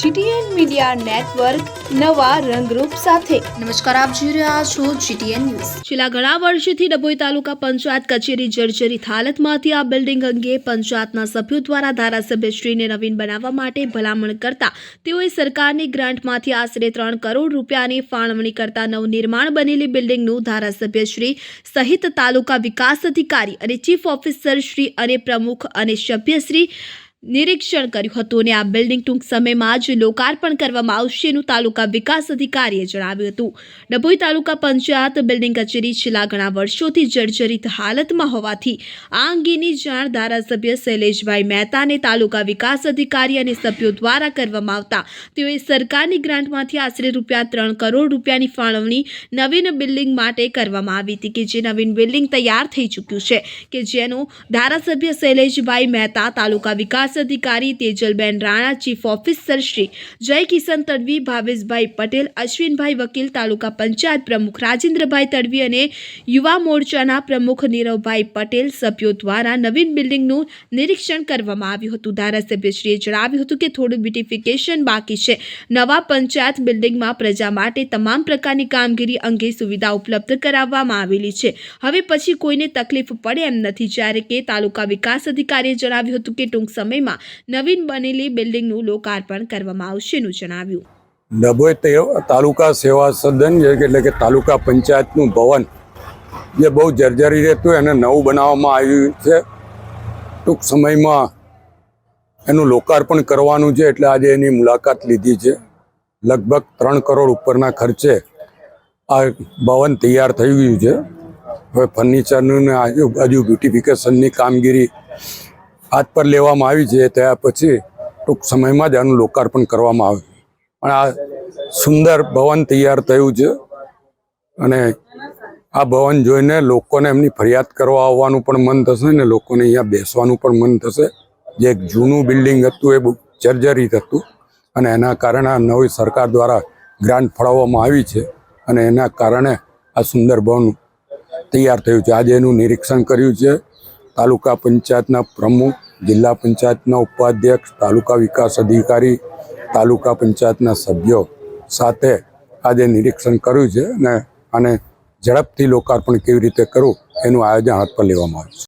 GTN media network નવા રંગરૂપ સાથે. નમસ્કાર આપ જોઈ રહ્યા છો જીટીએન ન્યૂઝ. છેલ્લા ઘણા વર્ષથી ડભોઈ તાલુકા પંચાયત કચેરી જર્જરિત હાલતમાંથી આ બિલ્ડિંગ અંગે પંચાયતના સભ્યો દ્વારા ધારાસભ્યશ્રીને નવીન બનાવવા માટે ભલામણ કરતા તેઓએ સરકારની ગ્રાન્ટમાંથી આશરે ત્રણ કરોડ રૂપિયાની ફાળવણી કરતા નવનિર્માણ બનેલી બિલ્ડિંગનું ધારાસભ્યશ્રી સહિત તાલુકા વિકાસ અધિકારી અને ચીફ ઓફિસર શ્રી અને પ્રમુખ અને સભ્યશ્રી નિરીક્ષણ કર્યું હતું અને આ બિલ્ડિંગ ટૂંક સમયમાં જ લોકાર્પણ કરવામાં આવશે એનું તાલુકા વિકાસ અધિકારીએ જણાવ્યું હતું. ડભોઈ તાલુકા પંચાયત બિલ્ડિંગ કચેરી છેલ્લા ઘણા વર્ષોથી જર્જરિત હાલતમાં હોવાથી આ અંગેની જાણ ધારાસભ્ય શૈલેષભાઈ મહેતાને તાલુકા વિકાસ અધિકારી અને સભ્યો દ્વારા કરવામાં આવતા તેઓએ સરકારની ગ્રાન્ટમાંથી આશરે રૂપિયા ત્રણ કરોડ રૂપિયાની ફાળવણી નવીન બિલ્ડિંગ માટે કરવામાં આવી હતી કે જે નવીન બિલ્ડિંગ તૈયાર થઈ ચૂક્યું છે કે જેનું ધારાસભ્ય શૈલેષભાઈ મહેતા તાલુકા વિકાસ અધિકારી તેજલબેન રાણા, ચીફ ઓફિસર શ્રી જય કિશન તડવી, ભાવેશભાઈ પટેલ, અશ્વિનભાઈ વકીલ, તાલુકા પંચાયત પ્રમુખ રાજેન્દ્રભાઈ તડવી અને યુવા મોરચાના પ્રમુખ નીરવભાઈ પટેલ સભ્યો દ્વારા નવીન બિલ્ડિંગનું નિરીક્ષણ કરવામાં આવ્યું હતું. ધારાસભ્યશ્રીએ જણાવ્યું હતું કે થોડું બ્યુટિફિકેશન બાકી છે. નવા પંચાયત બિલ્ડિંગમાં પ્રજા માટે તમામ પ્રકારની કામગીરી અંગે સુવિધા ઉપલબ્ધ કરાવવામાં આવેલી છે. હવે પછી કોઈને તકલીફ પડે એમ નથી. જ્યારે કે તાલુકા વિકાસ અધિકારીએ જણાવ્યું હતું કે ટૂંક સમયમાં નવીન બનેલી બિલ્ડિંગનું લોકાર્પણ કરવામાં આવશે એનું જણાવ્યું. ડભોઈ તાલુકા સેવા સદન એટલે કે તાલુકા પંચાયતનું ભવન, જે બહુ જર્જરી રહેતું એને નવું બનાવવામાં આવ્યું છે. ટૂંક સમયમાં એનું લોકાર્પણ કરવાનું છે, એટલે આજે એની મુલાકાત લીધી છે. લગભગ ત્રણ કરોડ ઉપરના ખર્ચે આ ભવન તૈયાર થઈ ગયું છે. હવે ફર્નિચરનું ને આજુબાજુ બ્યુટિફિકેશનની કામગીરી હાથ પર લેવામાં આવી છે ત્યાં પછી ટૂંક સમયમાં જ આનું લોકાર્પણ કરવામાં આવે પણ આ સુંદર ભવન તૈયાર થયું છે અને આ ભવન જોઈને લોકોને એમની ફરિયાદ કરવા આવવાનું પણ મન થશે ને લોકોને અહીંયા બેસવાનું પણ મન થશે. જે એક જૂનું બિલ્ડિંગ હતું એ બહુ જર્જરિત હતું અને એના કારણે આ નવી સરકાર દ્વારા ગ્રાન્ટ ફાળવવામાં આવી છે અને એના કારણે આ સુંદર ભવન તૈયાર થયું છે. આજે એનું નિરીક્ષણ કર્યું છે તાલુકા પંચાયતના પ્રમુખ, જિલ્લા પંચાયતના ઉપાધ્યક્ષ, તાલુકા વિકાસ અધિકારી, તાલુકા પંચાયતના સભ્યો સાથે આજે નિરીક્ષણ કર્યું છે અને આને ઝડપથી લોકાર્પણ કેવી રીતે કરવું, એનું આયોજન હાથ પર લેવામાં આવ્યું છે.